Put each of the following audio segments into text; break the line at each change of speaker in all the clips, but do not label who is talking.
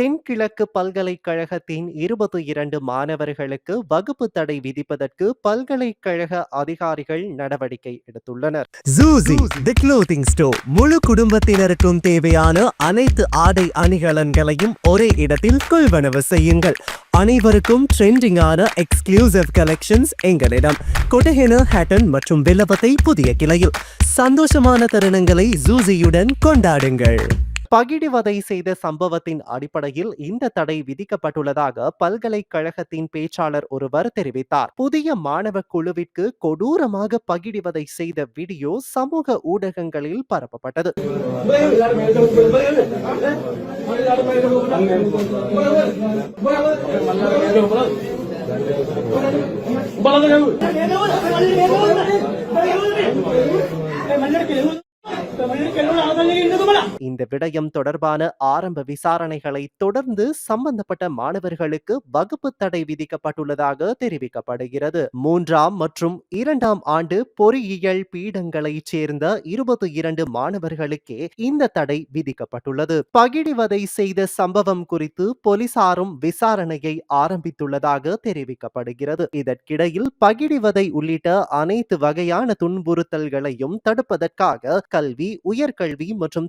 தென்கிழக்கு பல்கலைக்கழகத்தின் இருபத்தி இரண்டு மாணவர்களுக்கு வகுப்பு தடை விதிப்பதற்கு பல்கலைக்கழக அதிகாரிகள் நடவடிக்கை எடுத்துள்ளனர்.
ஜூசி தி க்ளோத்திங் ஸ்டோர் முழு குடும்பத்தினருக்கும் தேவையான அனைத்து ஆடை அணிகலன்களையும் ஒரே இடத்தில் கொள்வனவு செய்யுங்கள். அனைவருக்கும் ட்ரெண்டிங்கான எக்ஸ்க்ளூசிவ் கலெக்ஷன்ஸ் எங்களிடம். கொட்டஹென ஹேட்டன் மற்றும் வில்லபத்தை புதிய கிளையில். சந்தோஷமான தருணங்களை ஜூசியுடன் கொண்டாடுங்கள்.
பகிடிவதை செய்த சம்பவத்தின் அடிப்படையில் இந்த தடை விதிக்கப்பட்டுள்ளதாக பல்கலைக்கழகத்தின் பேச்சாளர் ஒருவர் தெரிவித்தார். புதிய மாணவ குழுவிற்கு கொடூரமாக பகிடிவதை செய்த வீடியோ சமூக ஊடகங்களில் பரப்பப்பட்டது. இந்த விடயம் தொடர்பான ஆரம்ப விசாரணைகளை தொடர்ந்து சம்பந்தப்பட்ட மாணவர்களுக்கு வகுப்பு தடை விதிக்கப்பட்டுள்ளதாக தெரிவிக்கப்படுகிறது. மூன்றாம் மற்றும் இரண்டாம் ஆண்டு பொறியியல் பீடங்களைச் சேர்ந்த இருபத்தி இரண்டு மாணவர்களுக்கே இந்த தடை விதிக்கப்பட்டுள்ளது. பகிடிவதை செய்த சம்பவம் குறித்து போலீசாரும் விசாரணையை ஆரம்பித்துள்ளதாக தெரிவிக்கப்படுகிறது. இதற்கிடையில் பகிடிவதை உள்ளிட்ட அனைத்து வகையான துன்புறுத்தல்களையும் தடுப்பதற்காக கல்வி உயர்கல்வி மற்றும்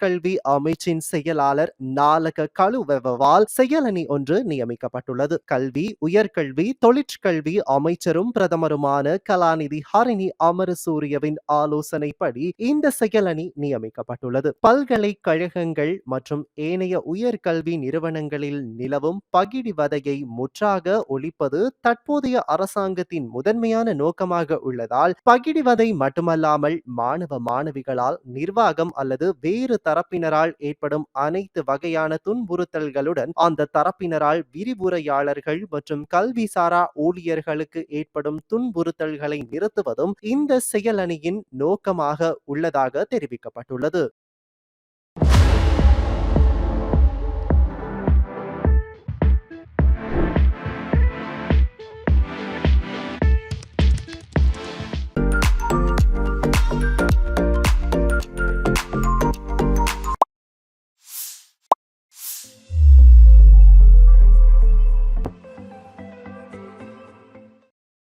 உயர்கல்வி அமைச்சின் செயலாளர் நாலக கழுவவால் செயலணி ஒன்று நியமிக்கப்பட்டுள்ளது. கல்வி உயர்கல்வி தொழிற்கல்வி அமைச்சரும் பிரதமருமான கலாநிதி ஹரிணி அமரசூரியவின் ஆலோசனைப்படி இந்த செயலணி நியமிக்கப்பட்டுள்ளது. பல்கலைக்கழகங்கள் மற்றும் ஏனைய உயர்கல்வி நிறுவனங்களில் நிலவும் பகிடிவதையை முற்றாக ஒழிப்பது தற்போதைய அரசாங்கத்தின் முதன்மையான நோக்கமாக உள்ளதால் பகிடிவதை மட்டுமல்லாமல் மாணவ மாணவிகளால் நிர்வாகம் அல்லது வேறு தரப்பினரால் ஏற்படும் அனைத்து வகையான துன்புறுத்தல்களுடன் அந்த தரப்பினரால் விரிவுரையாளர்கள் மற்றும் கல்விசாரா ஊழியர்களுக்கு ஏற்படும் துன்புறுத்தல்களை நிறுத்துவதும் இந்த செயலணியின் நோக்கமாக உள்ளதாக தெரிவிக்கப்பட்டுள்ளது.